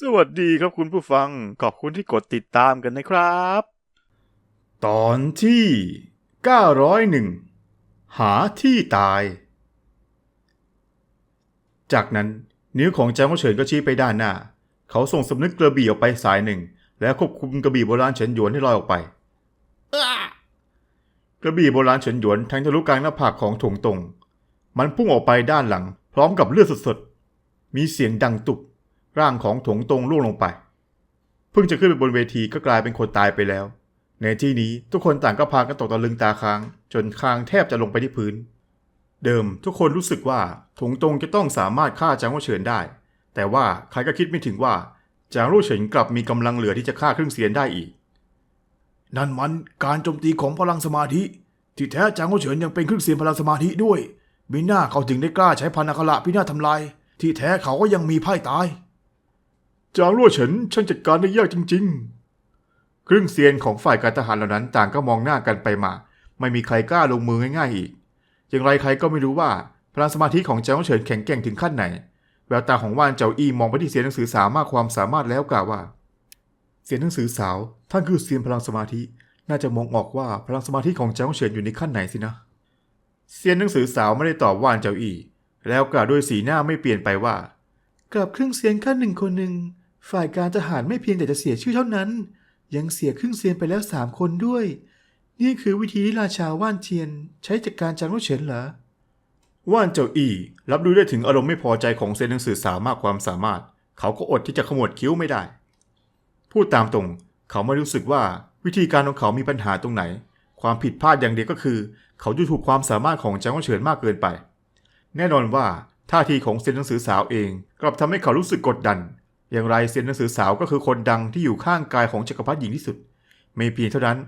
สวัสดีครับคุณผู้ฟัง ขอบคุณที่กดติดตามกันนะครับ ตอนที่ 901 หาที่ตาย จากนั้นนิ้วของแจ้งว่าเฉินก็ชี้ไปด้านหน้า เขาส่งสำนึกกระบี่ออกไปสายหนึ่ง แล้วควบคุมกระบี่โบราณเฉินหยวนให้ลอยออกไป กระบี่โบราณเฉินหยวนแทงทะลุกลางหน้าผากของถงตง มันพุ่งออกไปด้านหลัง พร้อมกับเลือดสดๆ มีเสียงดังตุบ ร่างของถงตรงล่วงลงไป เพิ่งจะขึ้นไปบนเวทีก็กลายเป็นคนตายไปแล้ว ในที่นี้ทุกคนต่างก็พากันตกตะลึงตาค้าง จนคางแทบจะลงไปที่พื้น เดิมทุกคนรู้สึกว่าถงตรงจะต้องสามารถฆ่าจางโ่เฉินได้ แต่ว่าใครก็คิดไม่ถึงว่าจางโ่เฉินกลับมีกำลังเหลือที่จะฆ่าครึ่งเซียนได้อีก นั่นมันการโจมตีของพลังสมาธิ ที่แท้จางโ่เฉินยังเป็นครึ่งเซียนพลังสมาธิด้วยมีหน้าเขาถึงได้กล้าใช้พันอัคระพินาศทำลาย ที่แท้เขาก็ยังมีไพ่ตาย จางรั่วเฉินช่างจัดการได้ยากจริง ๆ ครึ่งเซียนของฝ่ายการทหารเหล่านั้นต่างก็มองหน้ากันไปมา ไม่มีใครกล้าลงมือง่ายๆอีก อย่างไรใครก็ไม่รู้ว่าพลังสมาธิของเจ้าเฉินแข็งแกร่งถึงขั้นไหน แววตาของว่านเจ้าอี้มองไปที่เสียนหนังสือสาวมากความสามารถแล้วกล่าวว่าเสียนหนังสือสาว ท่านคือเซียนพลังสมาธิ น่าจะมองออกว่าพลังสมาธิของเจ้าเฉินอยู่ในขั้นไหนสินะ เซียนหนังสือสาวไม่ได้ตอบว่านเจ้าอี้แล้วกล่าวด้วยสีหน้าไม่เปลี่ยนไปว่ากับครึ่งเซียนขั้นหนึ่งคนหนึ่ง ฝ่ายการทหารไม่เพียงแต่จะเสียชื่อเท่านั้น ยังเสียครึ่งเซียนไปแล้วสามคนด้วย นี่คือวิธีที่ราชาว่านเทียนใช้จัดการจางรุ่เฉินเหรอ ว่านเจ้าอี้รับรู้ได้ถึงอารมณ์ไม่พอใจของเซียนหนังสือสาวมากความสามารถ เขาก็อดที่จะขมวดคิ้วไม่ได้ พูดตามตรง เขาไม่รู้สึกว่าวิธีการของเขามีปัญหาตรงไหน ความผิดพลาดอย่างเดียวก็คือ เขาดูถูกความสามารถของจางรุ่เฉินมากเกินไป แน่นอนว่าท่าทีของเซียนหนังสือสาวเองกลับทำให้เขารู้สึกกดดัน อย่างไรเซียนหนังสือสาวก็คือคนดังที่อยู่ข้างกายของจักรพรรดิหญิงที่สุด ไม่เพียงเท่านั้น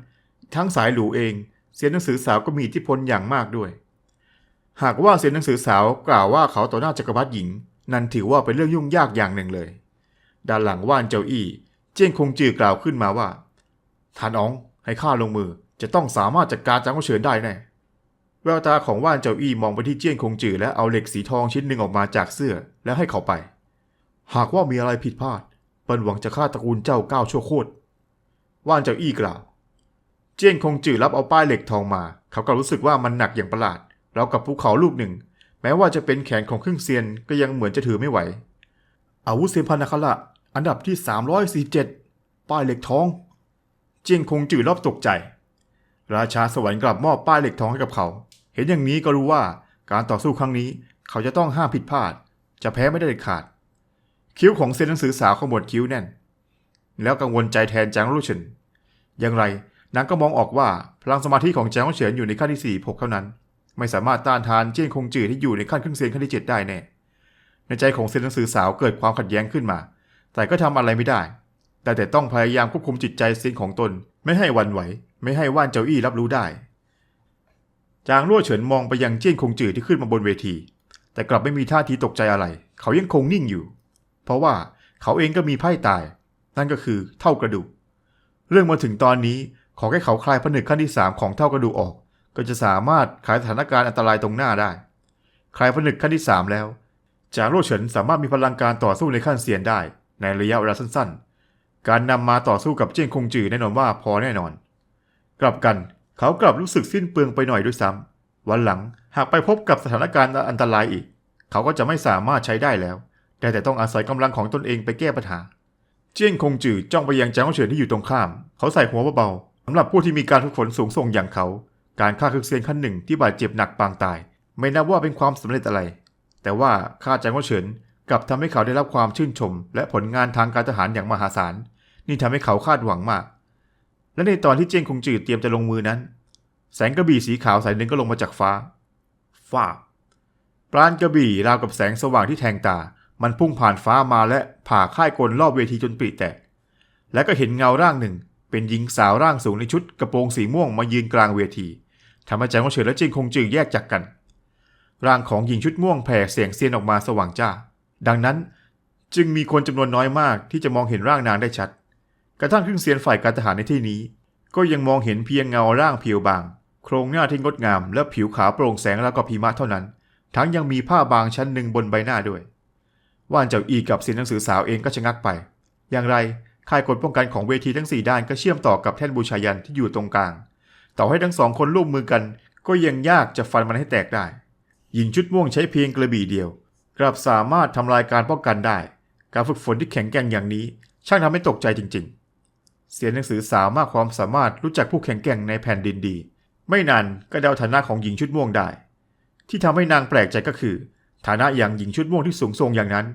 ทั้งสายหลูเองเซียนหนังสือสาวก็มีอิทธิพลอย่างมากด้วย หากว่าเซียนหนังสือสาวกล่าวว่าเขาต่อหน้าจักรพรรดิหญิง นั่นถือว่าเป็นเรื่องยุ่งยากอย่างหนึ่งเลย ด้านหลังว่านเจ้าอี้ เจี้ยงคงจือกล่าวขึ้นมาว่าท่านอ๋องให้ข้าลงมือจะต้องสามารถจัดการจางเฉินได้แน่แววตาของว่านเจ้าอี้มองไปที่เจี้ยงคงจือและเอาเหล็กสีทองชิ้นหนึ่งออกมาจากเสื้อแล้วให้เขาไป หากว่ามีอะไรผิดพลาด เปิ้นหวังจะฆ่าตระกูลเจ้าก้าวชั่วโคตรว่านเจ้าอี้กล่าวเจียนคงจื่อรับเอาป้ายเหล็กทองมา เขาก็รู้สึกว่ามันหนักอย่างประหลาดเรากับภูเขาลูกหนึ่ง แม้ว่าจะเป็นแขนของครึ่งเซียนก็ยังเหมือนจะถือไม่ไหว อาวุธเซนพันนาคละอันดับที่ 347 ป้ายเหล็กทอง เจียนคงจื่อรอบตกใจ ราชาสวรรค์กลับมอบป้ายเหล็กทองให้กับเขา เห็นอย่างนี้ก็รู้ว่าการต่อสู้ครั้งนี้ เขาจะต้องห้ามผิดพลาด จะแพ้ไม่ได้เด็ดขาด คิ้วของเซนหนังสือสาวขมวดคิ้วแน่น แล้วกังวลใจแทนจางลู่เฉินอย่างไรนางก็มองออกว่าพลังสมาธิของจางลู่เฉินอยู่ในขั้นที่สี่หกเท่านั้น ไม่สามารถต้านทานเจี้ยนคงจืดที่อยู่ในขั้นครึ่งเซียนขั้นที่เจ็ดได้แน่ในใจของเซนหนังสือสาวเกิดความขัดแย้งขึ้นมา แต่ก็ทำอะไรไม่ได้ แต่แต่ต้องพยายามควบคุมจิตใจเซนของตน ไม่ให้วันไหว ไม่ให้ว่านเจ้าอี้รับรู้ได้จางลู่เฉินมองไปยังเจี้ยนคงจืดที่ขึ้นมาบนเวที แต่กลับไม่มีท่าทีตกใจอะไร เขายังคงนิ่งอยู่ เพราะว่าเขาเองก็มีไพ่ตาย นั่นก็คือเท่ากระดูก เรื่องมาถึงตอนนี้ขอแค่เขาคลายผนึกขั้นที่ 3 ของเท่ากระดูกออก ก็จะสามารถขายสถานการณ์อันตรายตรงหน้าได้ คลายผนึกขั้นที่ 3 แล้ว จางโรเฉินสามารถมีพลังการต่อสู้ในขั้นเซียนได้ ในระยะเวลาสั้นๆ การนำมาต่อสู้กับเจียงคงจือแน่นอนว่าพอแน่นอน กลับกันเขากลับรู้สึกสิ้นเปลืองไปหน่อยด้วยซ้ำวันหลังหากไปพบกับสถานการณ์อันตรายอีก เขาก็จะไม่สามารถใช้ได้แล้ว ได้แต่ต้องอาศัยกำลังของตนเองไปแก้ปัญหา เจี้ยงคงจือจ้องไปยังจางเฉินที่อยู่ตรงข้าม เขาใส่หัวเบาๆสำหรับผู้ที่มีการฝึกฝนสูงส่งอย่างเขา การฆ่าคือเซียนขั้นหนึ่งที่บาดเจ็บหนักปางตาย ไม่นับว่าเป็นความสำเร็จอะไร แต่ว่าฆ่าจางเฉินกลับทำให้เขาได้รับความชื่นชม และผลงานทางการทหารอย่างมหาศาล นี่ทำให้เขาคาดหวังมาก และในตอนที่เจี้ยงคงจือเตรียมจะลงมือนั้น แสงกระบี่สีขาวสายหนึ่งก็ลงมาจากฟ้าฟ้าปราณกระบี่ราวกับแสงสว่างที่แทงตา มันพุ่งผ่านฟ้ามาและผ่าค่ายกลรอบเวทีจนปริแตก และก็เห็นเงาร่างหนึ่ง เป็นหญิงสาวร่างสูงในชุดกระโปรงสีม่วงมายืนกลางเวทีทำให้แจงว่าเฉินและจิงคงจือแยกจากกัน ร่างของหญิงชุดม่วงแผ่เสียงเซียนออกมาสว่างจ้า ดังนั้นจึงมีคนจำนวนน้อยมากที่จะมองเห็นร่างนางได้ชัด กระทั่งครึ่งเซียนฝ่ายการทหารในที่นี้ ก็ยังมองเห็นเพียงเงาร่างเพียวบาง โครงหน้าที่งดงามและผิวขาวโปร่งแสงแล้วก็พีมะเท่านั้น ทั้งยังมีผ้าบางชั้นหนึ่งบนใบหน้าด้วย ว่านเจ้าอีกับเสียนหนังสือสาวเองก็ชะงักไป อย่างไรค่ายกลป้องกันของเวทีทั้งสี่ด้านก็เชื่อมต่อกับแท่นบูชายันที่อยู่ตรงกลาง ต่อให้ทั้งสองคนร่วมมือกัน ก็ยังยากจะฟันมันให้แตกได้ หญิงชุดม่วงใช้เพียงกระบี่เดียว กลับสามารถทำลายการป้องกันได้ การฝึกฝนที่แข็งแกร่งอย่างนี้ ช่างทำให้ตกใจจริง ๆ เสียหนังสือสาวมากความสามารถรู้จักผู้แข็งแกร่งในแผ่นดินดี ไม่นานก็เดาฐานะของหญิงชุดม่วงได้ ที่ทำให้นางแปลกใจก็คือ ฐานะอย่างหญิงชุดม่วงที่สูงส่งอย่างนั้น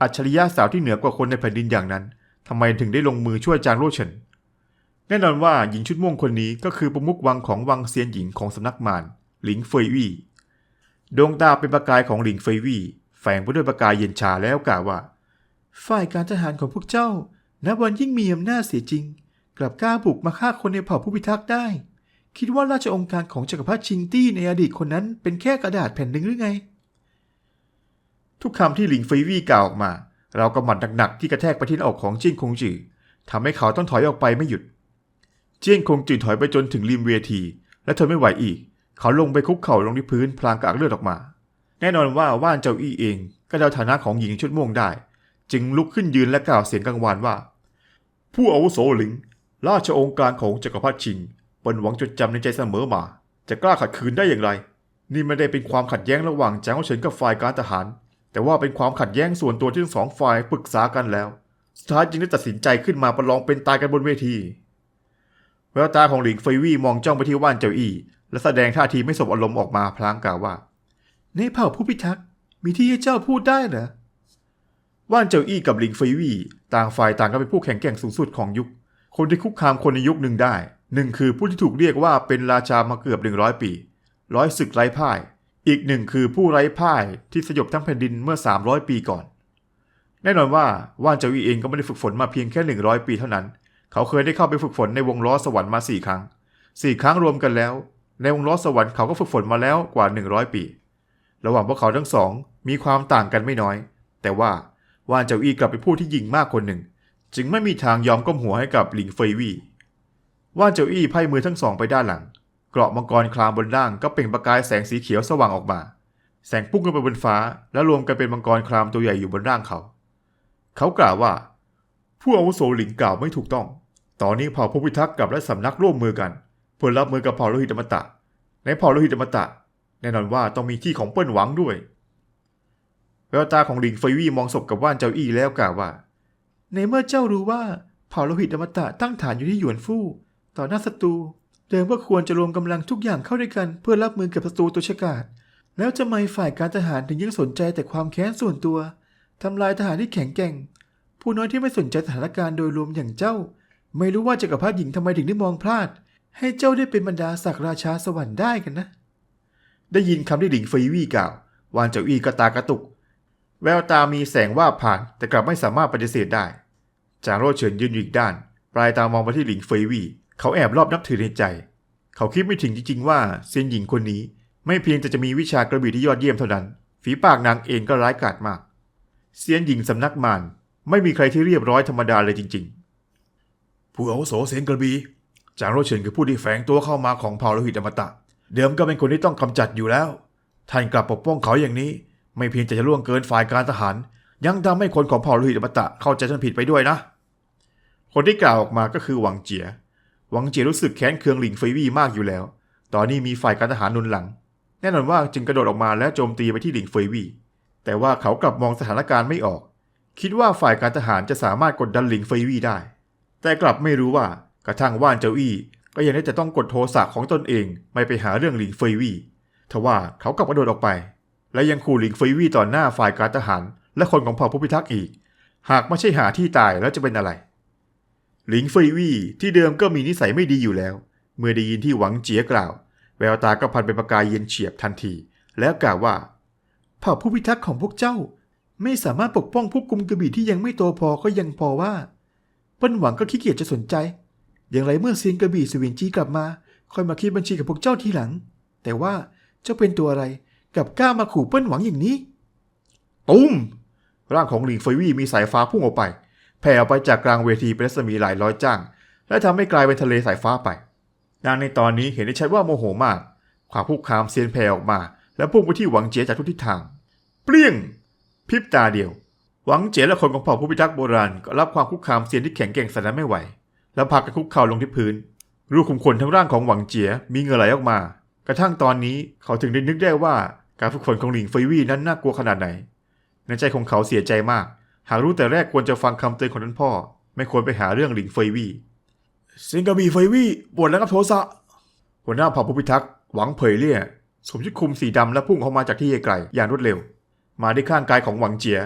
อัจฉริยะสาวที่เหนือกว่าคนในแผ่นดินอย่างนั้นทำไมถึงได้ลงมือช่วยจางโรเฉินแน่นอนว่าหญิงชุดม่วงคนนี้ก็คือประมุขวังของวังเซียนหญิงของสำนักมารหลิงเฟยวี่ดวงตาเป็นประกายของหลิงเฟยวี่แฝงไปด้วยประกายเย็นชาแล้วกล่าวว่า ฝ่ายการทหารของพวกเจ้านับวันยิ่งมีอำนาจเสียจริง กลับกล้าบุกมาฆ่าคนในเผ่าผู้พิทักษ์ได้ คิดว่าราชองค์การของจักรพรรดิชิงตี้ในอดีตคนนั้นเป็นแค่กระดาษแผ่นหนึ่งหรือไง ทุกคำที่หลิงฟยวี่กล่าวออกมา เรากำหมัดหนักๆที่กระแทกไปที่หน้าอกของเจียงคงจือทำให้เขาต้องถอยออกไปไม่หยุด เจียงคงจือถอยไปจนถึงริมเวที และทนไม่ไหวอีก เขาลงไปคุกเข่าลงที่พื้นพลางกากเลือดออกมา แน่นอนว่าว่านเจ้าอี้เองก็เดาฐานะของหญิงชุดม่วงได้ จึงลุกขึ้นยืนและกล่าวเสียงกังวานว่า ผู้อาวุโสหลิง ราชองค์การของจักรพรรดิชิงเป็นหวังจดจำในใจเสมอมา จะกล้าขัดขืนได้อย่างไร นี่ไม่ได้เป็นความขัดแย้งระหว่างจางเฉินกับฝ่ายการทหาร แต่ว่าเป็นความขัดแย้งส่วนตัวที่ทั้งสองฝ่ายปรึกษากันแล้ว สุดท้ายจึงได้ตัดสินใจขึ้นมาประลองเป็นตายกันบนเวที แววตาของหลิงเฟยวี่มองจ้องไปที่ว่านเจ้าอี้และแสดงท่าทีไม่สบอารมณ์ออกมาพลางกล่าวว่าในเผ่าผู้พิทักษ์มีที่ให้เจ้าพูดได้เหรอว่านเจ้าอี้กับหลิงเฟยวี่ต่างฝ่ายต่างก็เป็นผู้แข็งแกร่งสูงสุดของยุค คนที่คุกคามคนในยุคหนึ่งได้หนึ่งคือผู้ที่ถูกเรียกว่าเป็นราชามาเกือบหนึ่งร้อยปี ร้อยศึกไร้พ่าย อีกหนึ่งคือผู้ไร้พ่ายที่สยบทั้งแผ่นดินเมื่อ 300 ปีก่อน แน่นอนว่าว่านเจ้าอีเองก็ไม่ได้ฝึกฝนมาเพียงแค่ 100 ปีเท่านั้น เขาเคยได้เข้าไปฝึกฝนในวงล้อสวรรค์มา 4 ครั้ง 4 ครั้งรวมกันแล้ว ในวงล้อสวรรค์เขาก็ฝึกฝนมาแล้วกว่า 100 ปี ระหว่างพวกเขาทั้งสองมีความต่างกันไม่น้อย แต่ว่าว่านเจ้าอีกลับเป็นผู้ที่ยิงมากคนหนึ่ง จึงไม่มีทางยอมก้มหัวให้กับหลิงเฟยวี่ว่านเจ้าอี้ไพ่มือทั้งสองไปด้านหลัง เกราะมังกรคลามบนล่างก็เปล่งประกายแสงสีเขียวสว่างออกมา แสงพุ่งขึ้นไปบนฟ้า แล้วรวมกันเป็นมังกรคลามตัวใหญ่อยู่บนร่างเขา เขากล่าวว่า ผู้อาวุโสหลิงกล่าวไม่ถูกต้อง ตอนนี้เผ่าผู้พิทักษ์กับและสำนักร่วมมือกัน เพื่อรับมือกับเผ่าโลหิตอมตะ ในเผ่าโลหิตอมตะ แน่นอนว่าต้องมีที่ของเปิ้นหวังด้วยแววตาของหลิงเฟยวี่มองศพกับว่านเจ้าอี้แล้วกล่าวว่า ในเมื่อเจ้ารู้ว่าเผ่าโลหิตอมตะตั้งฐานอยู่ที่หยวนฟู่ต่อหน้าศัตรู เดิมก็ควรจะรวมกำลังทุกอย่างเข้าด้วยกันเพื่อรับมือกับศัตรูตัวฉกาจแล้วจะไม่ฝ่ายการทหารถึงยังสนใจแต่ความแค้นส่วนตัวทำลายทหารที่แข็งแกร่ง ผู้น้อยที่ไม่สนใจสถานการณ์โดยรวมอย่างเจ้า ไม่รู้ว่าจักรพรรดิหญิงทำไมถึงได้มองพลาด ให้เจ้าได้เป็นบรรดาศักดิ์ราชาสวรรค์ได้กันนะ ได้ยินคำที่หลิงเฟยวี่กล่าว วานเจ้าอี้ก็ตากระตุก แววตามีแสงว่าผ่านแต่กลับไม่สามารถปฏิเสธได้ จางโรเฉินยืนอยู่อีกด้าน ปลายตามองไปที่หลิงเฟยวี่ เขาแอบรอบนับถือในใจ เขาคิดไม่ถึงจริงๆว่าเซียนหญิงคนนี้ ไม่เพียงแต่จะมีวิชากระบี่ที่ยอดเยี่ยมเท่านั้น ฝีปากนางเองก็ร้ายกาจมากเซียนหญิงสำนักมารไม่มีใครที่เรียบร้อยธรรมดาเลยจริง ๆ ผู้อาวุโสเซียนกระบี่จางโรเฉินคือผู้ที่แฝงตัวเข้ามาของเผ่าโลหิตอมตะ เดิมก็เป็นคนที่ต้องกำจัดอยู่แล้ว ท่านกลับปกป้องเขาอย่างนี้ ไม่เพียงแต่จะล่วงเกินฝ่ายการทหาร ยังทำให้คนของเผ่าโลหิตอมตะเข้าใจท่านผิดไปด้วยนะ คนที่กล่าวออกมาก็คือหวังเจีย หวังเจียรู้สึกแค้นเคืองหลิงเฟยวี่มากอยู่แล้ว ตอนนี้มีฝ่ายการทหารนุนหลัง แน่นอนว่าจึงกระโดดออกมาและโจมตีไปที่หลิงเฟยวี่แต่ว่าเขากลับมองสถานการณ์ไม่ออก คิดว่าฝ่ายการทหารจะสามารถกดดันหลิงเฟยวี่ได้ แต่กลับไม่รู้ว่ากระทั่งว่านเจ้าอี้ก็ยังได้จะต้องกดโทสะของตนเองไม่ไปหาเรื่องหลิงเฟยวี่ทว่าเขากลับกระโดดออกไป และยังขู่หลิงเฟยวี่ต่อหน้าฝ่ายการทหาร และคนของเผ่าผู้พิทักษ์อีก หากไม่ใช่หาที่ตายแล้วจะเป็นอะไร หลิงเฟยวี่ที่เดิมก็มีนิสัยไม่ดีอยู่แล้ว เมื่อได้ยินที่หวังเจียกล่าว แววตาก็พันเป็นประกายเย็นเฉียบทันที แล้วกล่าวว่า เผ่าผู้พิทักษ์ของพวกเจ้า ไม่สามารถปกป้องผู้กุมกระบี่ที่ยังไม่โตพอก็ยังพอว่าเปิ้นหวังก็ขี้เกียจจะสนใจ อย่างไรเมื่อเซียนกระบี่สวินจีกลับมาค่อยมาคิดบัญชีกับพวกเจ้าทีหลัง แต่ว่าเจ้าเป็นตัวอะไรกลับกล้ามาขู่เปิ้นหวังอย่างนี้ตุ้มร่างของหลิงเฟยวี่มีสายฟ้าพุ่งออกไป แผ่ออกไปจากกลางเวทีเป็นรัศมีหลายร้อยจ้าง และทำให้กลายเป็นทะเลสายฟ้าไป นางในตอนนี้เห็นได้ชัดว่าโมโหมากความคุกคามเซียนแผ่ออกมา และพุ่งไปที่หวังเจียจากทุกทิศทาง เปรี้ยงพริบตาเดียว หวังเจ๋และคนของเผ่าผู้พิทักษ์โบราณก็รับความคุกคามเซียนที่แข็งแกร่งสนั้นไม่ไหว แล้วพากันคุกเข่าลงที่พื้น รูขุมขนทั้งร่างของหวังเจียมีเงื่อไหลออกมา กระทั่งตอนนี้เขาถึงได้นึกได้ว่าการฝึกฝนของหลิงเฟยวี่นั้นน่ากลัวขนาดไหนในใจของเขาเสียใจมาก หากรู้แต่แรกควรจะฟังคำเตือนของท่านพ่อ ไม่ควรไปหาเรื่องหลิงเฟยวี่สิงกระบี่เฟยวี่ปวดแล้วครับโทสะหัวหน้าเผ่าผู้พิทักษ์หวังเผยเลี่ยสวมชุดคลุมสีดำและพุ่งเข้ามาจากที่ไกลอย่างรวดเร็ว มาที่ข้างกายของหวังเจีย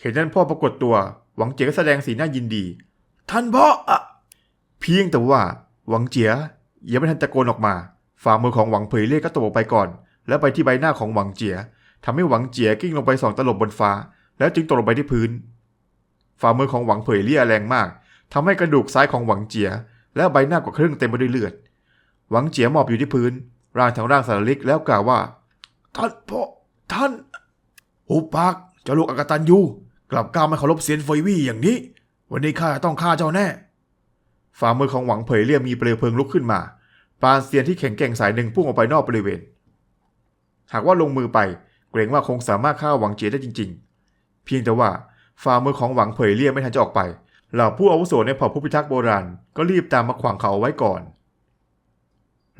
เห็นท่านพ่อปรากฏตัวหวังเจียก็แสดงสีหน้ายินดี ท่านพ่ออะเพียงแต่ว่าหวังเจียยังไม่ทันตะโกนออกมา ฝ่ามือของหวังเผยเล่ก็ตกออกไปก่อน แล้วไปที่ใบหน้าของหวังเจียทำให้หวังเจียกิ้งลงไปสองตลบบนฟ้า แล้วจึงตกลงไปที่พื้น ฝ่ามือของหวังเผยเลี่ยแรงมากทำให้กระดูกซ้ายของหวังเจีย และใบหน้ากว่าครึ่งเต็มไปด้วยเลือด หวังเจียหมอบอยู่ที่พื้น ร่างทั้งร่างสารลิกแล้วกล่าวว่า ท่านพ่อท่านอุปากเจ้าลูกอากตันยูกลับกล้าไม่เคารพเซียนเฟยวี่อย่างนี้ วันนี้ข้าต้องฆ่าเจ้าแน่ ฝ่ามือของหวังเผยเลี่ยมีเปลวเพลิงลุกขึ้นมาปานเซียนที่แข็งแกร่งสายหนึ่งพุ่งออกไปนอกบริเวณ หากว่าลงมือไปเกรงว่าคงสามารถฆ่าหวังเจียได้จริงๆ พียงแต่ว่าฝ่ามือของหวังเผยเลี่ยไม่ทันจะออกไปเหล่าผู้อาวุโสในเผ่าผู้พิทักษ์โบราณก็รีบตามมาขวางเขาเอาไว้ก่อน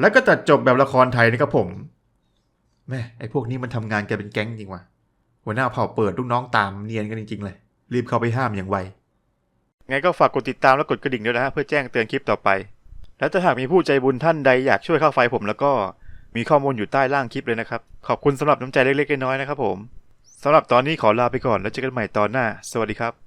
และก็ตัดจบแบบละครไทยนะครับผมแม่ไอ้พวกนี้มันทำงานกันเป็นแก๊งจริงว่ะหัวหน้าเผ่าเปิดลูกน้องตามเนียนกันจริงๆเลย รีบเข้าไปห้ามอย่างไวไงก็ฝากกดติดตามและกดกระดิ่งด้วยนะฮะเพื่อแจ้งเตือนคลิปต่อไป และถ้าหากมีผู้ใจบุญท่านใดอยากช่วยค่าไฟผมแล้วก็มีข้อมูลอยู่ใต้ล่างคลิปเลยนะครับ ขอบคุณสำหรับน้ำใจเล็กๆน้อยๆนะครับผม สำหรับตอนนี้ขอลาไปก่อนแล้วเจอกันใหม่ตอนหน้า สวัสดีครับ